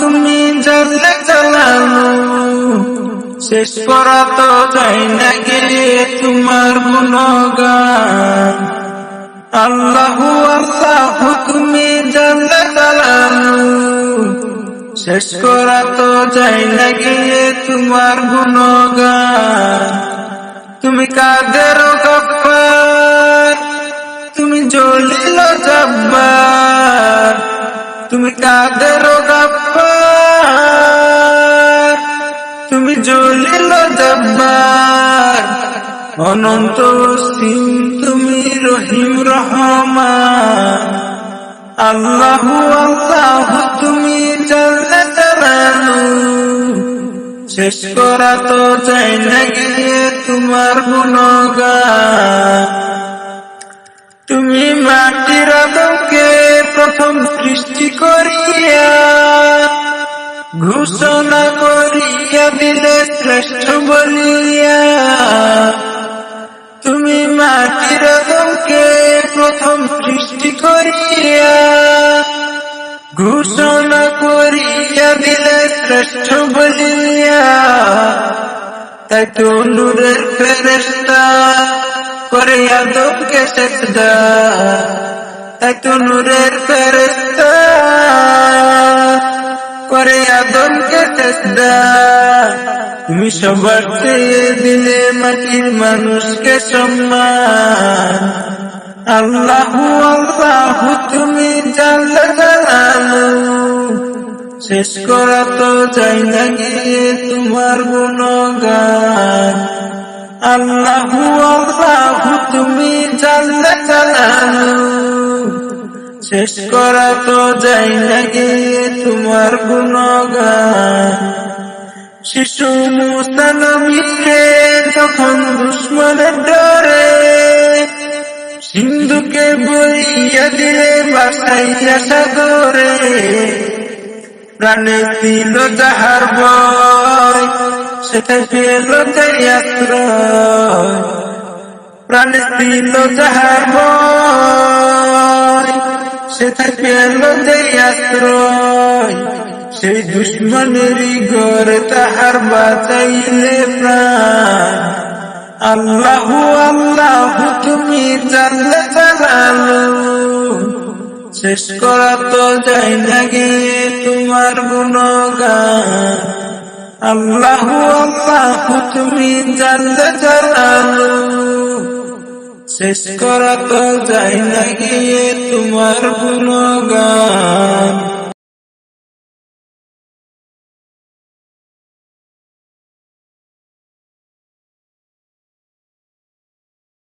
তুমি জানলে জানালো শেষ করা তো যায় না গেলে তোমার গুণগান আল্লাহু আল্লাহ তুমি জানলে জানালো শেষ করা তো যায় না গিয়ে তোমার গুণগান তুমি কাদের গপ্পার তুমি জলিল জব্বার। তুমি জলিল জব্বার। অনন্ত সিং তুমি রহিম রহমান। আল্লাহু আল্লাহ, তুমি জানলে জানানো শেষ করা তো চাই না গিয়ে তোমার গুণগান। তুমি মাটির আদমকে ঘোষণা করিয়া দিলে শ্রেষ্ঠ বলিয়া, তুমি মাটির আদমকে প্রথম সৃষ্টি করিয়া ঘোষণা করিয়া দিলে শ্রেষ্ঠ বলিয়া, তাই তো নূরের ফেরেস্তা করে আদমকে সেজদা, তাই তো নূরের তুমি সবার দিলে মাটির মানুষকে সম্মান। আল্লাহু আল্লাহু, তুমি শেষ করা তো চাই না গিয়ে তোমার গুণগান। আল্লাহু আল্লাহু, তুমি জানলে জানালো শেষ করা তো যাই না গিয়ে তোমার গুণগান? শিশু মুসানবীকে যখন দুশ্মনের ডরে, সিন্ধুকে বইয়া দিলে বাসাইয়া সাগরে প্রাণে ছিল যাহার বয় সেটা পেল আশ্রয়। প্রাণে ছিল যাহার বয় সেটা পেল যাই আশ্রয়, সেই দুশ্মনেরই ঘরে তাহার বাঁচাইলে প্রাণ। আল্লাহু আল্লাহু, তুমি জানলে জানালো, শেষ করা তো যাই না গিয়ে তোমার গুণগান। আল্লাহু আল্লাহু, তুমি জানলে জানালো শেষ করা তো যাই না গিয়ে তোমার গুণগান।